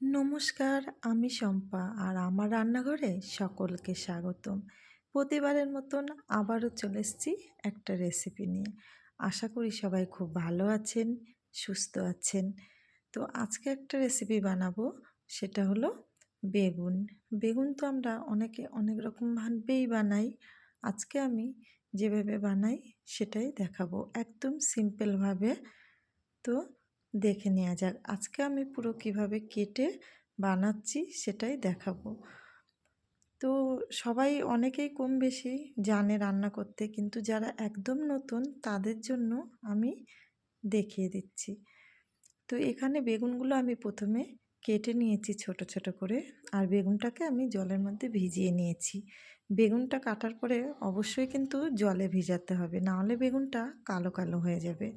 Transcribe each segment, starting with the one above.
নমস্কার, আমি শম্পা আর আমার রান্নাঘরে সকলকে স্বাগতম। প্রতিবারের মতন আবারও চলে এসেছি একটা রেসিপি নিয়ে। আশা করি সবাই খুব ভালো আছেন, সুস্থ আছেন। তো আজকে একটা রেসিপি বানাবো, সেটা হলো বেগুন। বেগুন তো আমরা অনেকে অনেক রকম রকমভাবেই বানাই। আজকে আমি যেভাবে বানাই সেটাই দেখাবো একদম সিম্পলভাবে তো দেখে নেওয়া যাক। আজকে আমি পুরো কীভাবে কেটে বানাচ্ছি সেটাই দেখাবো। তো সবাই অনেকেই কম বেশি জানে রান্না করতে, কিন্তু যারা একদম নতুন তাদের জন্য আমি দেখিয়ে দিচ্ছি। তো এখানে বেগুনগুলো আমি প্রথমে কেটে নিয়েছি ছোট ছোট করে, আর বেগুনটাকে আমি জলের মধ্যে ভিজিয়ে নিয়েছি। বেগুনটা কাটার পরে অবশ্যই কিন্তু জলে ভিজাতে হবে নাহলে বেগুনটা কালো কালো হয়ে যাবে।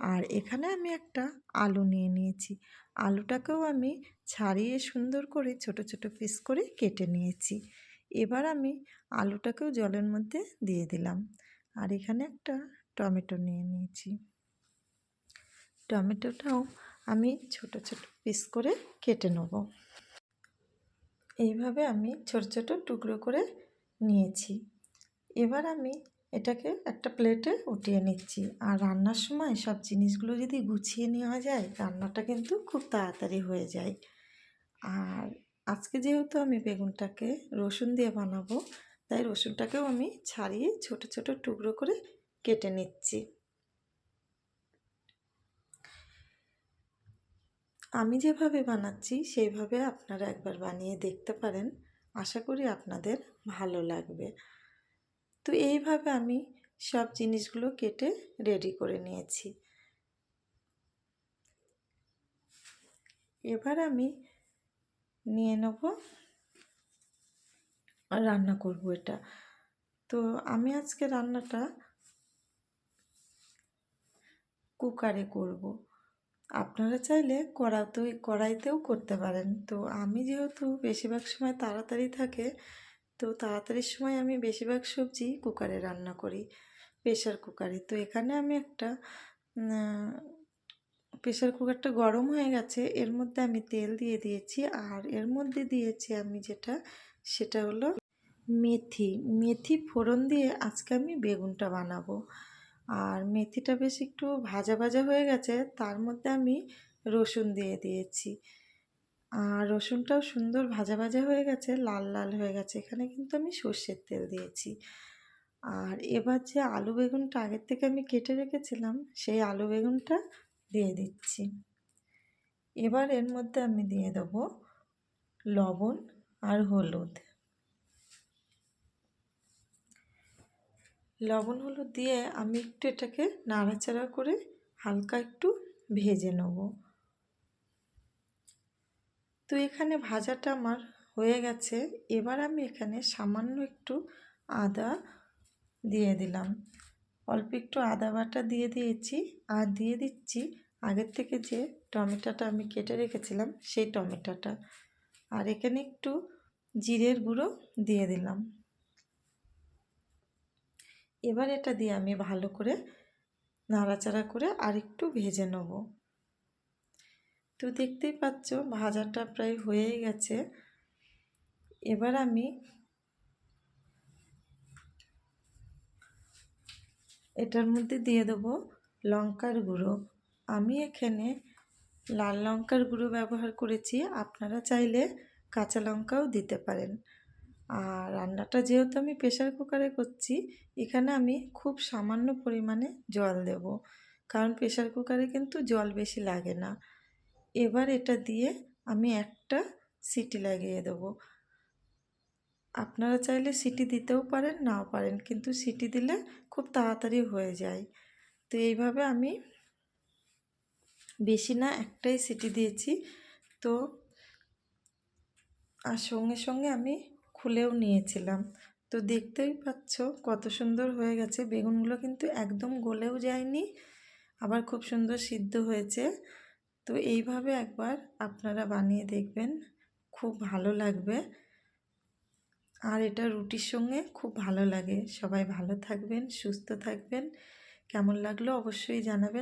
আর এখানে আমি একটা আলু নিয়ে নিয়েছি। আলুটাকেও আমি ছাড়িয়ে সুন্দর করে ছোট ছোট পিস করে কেটে নিয়েছি। এবার আমি আলুটাকেও জলের মধ্যে দিয়ে দিলাম। আর এখানে একটা টমেটো নিয়ে নিয়েছি। টমেটোটাও আমি ছোট ছোট পিস করে কেটে নেব। এইভাবে আমি ছোট ছোট টুকরো করে নিয়েছি। এবার আমি এটাকে একটা প্লেটে উঠিয়ে নিচ্ছি। আর রান্নার সময় সব জিনিসগুলো যদি গুছিয়ে নেওয়া যায়, রান্নাটা কিন্তু খুব তাড়াতাড়ি হয়ে যায়। আর আজকে যেহেতু আমি বেগুনটাকে রসুন দিয়ে বানাবো, তাই রসুনটাকেও আমি ছাড়িয়ে ছোট ছোট টুকরো করে কেটে নিচ্ছি। আমি যেভাবে বানাচ্ছি, সেইভাবে আপনারা একবার বানিয়ে দেখতে পারেন। আশা করি আপনাদের ভালো লাগবে। তো এইভাবে আমি সব জিনিসগুলো কেটে রেডি করে নিয়েছি। এবার আমি নিয়ে নেব রান্না করব এটা। তো আমি আজকে রান্নাটা কুকারে করব। আপনারা চাইলে কড়াতেও, কড়াইতেও করতে পারেন। তো আমি যেহেতু বেশিরভাগ সময় তাড়াতাড়ি থাকে তো তাড়াতাড়ির সময় আমি বেশিরভাগ সবজি কুকারে রান্না করি প্রেশার কুকারে। তো এখানে আমি একটা প্রেশার কুকারটা গরম হয়ে গেছে, এর মধ্যে আমি তেল দিয়ে দিয়েছি, আর এর মধ্যে দিয়েছি আমি যেটা, সেটা হলো মেথি। মেথি ফোড়ন দিয়ে আজকে আমি বেগুনটা বানাবো। আর মেথিটা বেশ একটু ভাজা ভাজা হয়ে গেছে, তার মধ্যে আমি রসুন দিয়ে দিয়েছি। আর রসুনটাও সুন্দর ভাজা ভাজা হয়ে গেছে, লাল লাল হয়ে গেছে। এখানে কিন্তু আমি সর্ষের তেল দিয়েছি। আর এবার যে আলু বেগুনটা আগের থেকে আমি কেটে রেখেছিলাম, সেই আলু বেগুনটা দিয়ে দিচ্ছি। এবার এর মধ্যে আমি দিয়ে দেব লবণ আর হলুদ। লবণ হলুদ দিয়ে আমি একটু এটাকে নাড়াচাড়া করে হালকা একটু ভেজে নেব। তো এখানে ভাজাটা আমার হয়ে গেছে। এবার আমি এখানে সামান্য একটু আদা দিয়ে দিলাম। অল্প একটু আদা বাটা দিয়ে দিয়েছি। আর দিয়ে দিচ্ছি আগের থেকে যে টমেটোটা আমি কেটে রেখেছিলাম, সেই টমেটোটা। আর এখানে একটু জিরের গুঁড়ো দিয়ে দিলাম। এবার এটা দিয়ে আমি ভালো করে নাড়াচাড়া করে আর একটু ভেজে নেব। তো দেখতেই পাচ্ছ ভাজাটা প্রায় হয়েই গেছে। এবার আমি এটার মধ্যে দিয়ে দেবো লঙ্কার গুঁড়ো। আমি এখানে লাল লঙ্কার গুঁড়ো ব্যবহার করেছি, আপনারা চাইলে কাঁচা লঙ্কাও দিতে পারেন। আর রান্নাটা যেহেতু আমি প্রেশার কুকারে করছি, এখানে আমি খুব সামান্য পরিমাণে জল দেব। কারণ প্রেশার কুকারে কিন্তু জল বেশি লাগে না। এবার এটা দিয়ে আমি একটা সিটি লাগিয়ে দেবো। আপনারা চাইলে সিটি দিতেও পারেন, নাও পারেন, কিন্তু সিটি দিলে খুব তাড়াতাড়ি হয়ে যায়। তো এইভাবে আমি বেশি না একটাই সিটি দিয়েছি। তো আর সঙ্গে সঙ্গে আমি খুলেও নিয়েছিলাম। তো দেখতেই পাচ্ছ কত সুন্দর হয়ে গেছে। বেগুনগুলো কিন্তু একদম গলেও যায়নি, আবার খুব সুন্দর সিদ্ধ হয়েছে। তো এইভাবে একবার আপনারা বানিয়ে দেখবেন, খুব ভালো লাগবে। আর এটা রুটির সঙ্গে খুব ভালো লাগে। সবাই ভালো থাকবেন, সুস্থ থাকবেন। কেমন লাগল অবশ্যই জানাবেন।